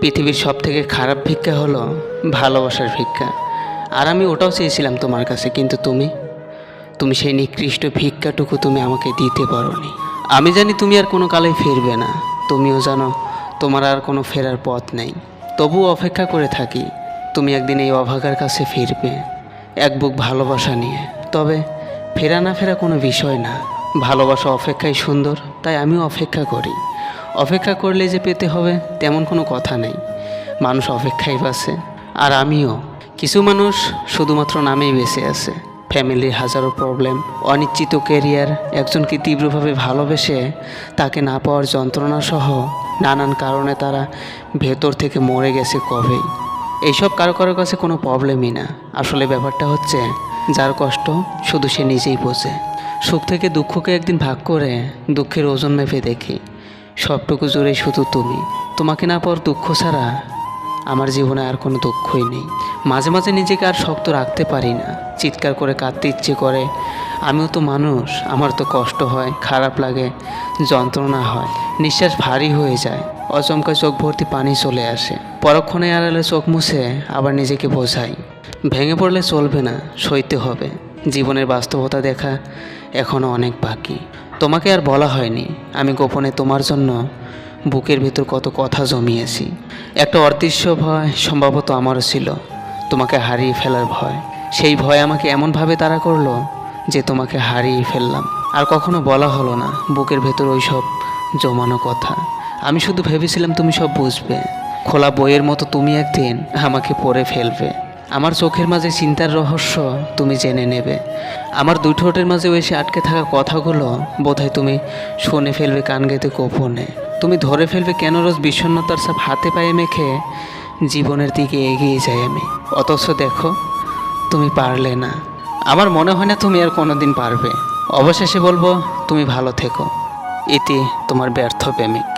পৃথিবীর সব থেকে খারাপ ভিক্ষা হলো ভালোবাসার ভিক্ষা। আর আমি ওটাও চেয়েছিলাম তোমার কাছে, কিন্তু তুমি তুমি সেই নিকৃষ্ট ভিক্ষাটুকু তুমি আমাকে দিতে পারোনি। আমি জানি তুমি আর কোনো কালে ফিরবে না, তুমিও জানো তোমার আর কোনো ফেরার পথ নেই। তবুও অপেক্ষা করে থাকি, তুমি একদিন এই অভাগার কাছে ফিরবে, এক বুক ভালোবাসা নিয়ে। তবে ফেরা না ফেরা কোনো বিষয় না, ভালোবাসা অপেক্ষাই সুন্দর, তাই আমিও অপেক্ষা করি। অপেক্ষা করলে যে পেতে হবে, তেমন কোনো কথা নেই। মানুষ অপেক্ষাই বাসে, আর আমিও। কিছু মানুষ শুধুমাত্র নামেই বেঁচে আছে। ফ্যামিলির হাজারো প্রবলেম, অনিশ্চিত কেরিয়ার একজনকে তীব্রভাবে ভালোবেসে তাকে না পাওয়ার যন্ত্রণাসহ নানান কারণে তারা ভেতর থেকে মরে গেছে কবেই। এইসব কারও কারও কাছে কোনো প্রবলেমই না। আসলে ব্যাপারটা হচ্ছে, যার কষ্ট শুধু সে নিজেই বোঝে। সুখ থেকে দুঃখকে একদিন ভাগ করে দুঃখের ওজন মেপে দেখি। সবটুকু জুড়েই শুধু তুমি। তোমাকে না পর দুঃখ ছাড়া আমার জীবনে আর কোনো দুঃখই নেই। মাঝে মাঝে নিজেকে আর শক্ত রাখতে পারি না। চিৎকার করে কাঁদতে ইচ্ছে করে। আমিও তো মানুষ, আমার তো কষ্ট হয়, খারাপ লাগে, যন্ত্রণা হয়, নিঃশ্বাস ভারী হয়ে যায়, অচমকা চোখ ভর্তি পানি চলে আসে। পরক্ষণে আড়ালে চোখ মুছে আবার নিজেকে বোঝাই। ভেঙে পড়লে চলবে না, সইতে হবে। জীবনের বাস্তবতা দেখা এখনও অনেক বাকি। তোমাকে আর বলা হয়নি। আমি গোপনে তোমার জন্য বুকের ভিতর কত কথা জমিয়েছি। একটা অদৃশ্য ভয় সম্ভবত আমারও ছিল। তোমাকে হারিয়ে ফেলার ভয়। সেই ভয় আমাকে এমনভাবে তাড়া করল যে তোমাকে হারিয়ে ফেললাম। আর কখনো বলা হলো না বুকের ভেতর ওই সব জমানো কথা। আমি শুধু ভেবেছিলাম তুমি সব বুঝবে। খোলা বইয়ের মতো তুমি একদিন আমাকে পড়ে ফেলবে। আমার চোখের মাঝে চিন্তার রহস্য তুমি জেনে নেবে। আমার দুই ঠোঁটের মাঝে এসে আটকে থাকা কথাগুলো বোধহয় তুমি শুনে ফেলবে কান গেতে গোপনে। তুমি ধরে ফেলবে কেন রোজ বিষণ্ণতার সব হাতে পায়ে মেখে জীবনের দিকে এগিয়ে যাই আমি। অথচ দেখো, তুমি পারলে না। আমার মনে হয় না তুমি আর কোনো দিন পারবে। অবশেষে বলব, তুমি ভালো থেকো। ইতি তোমার ব্যর্থ প্রেমিক।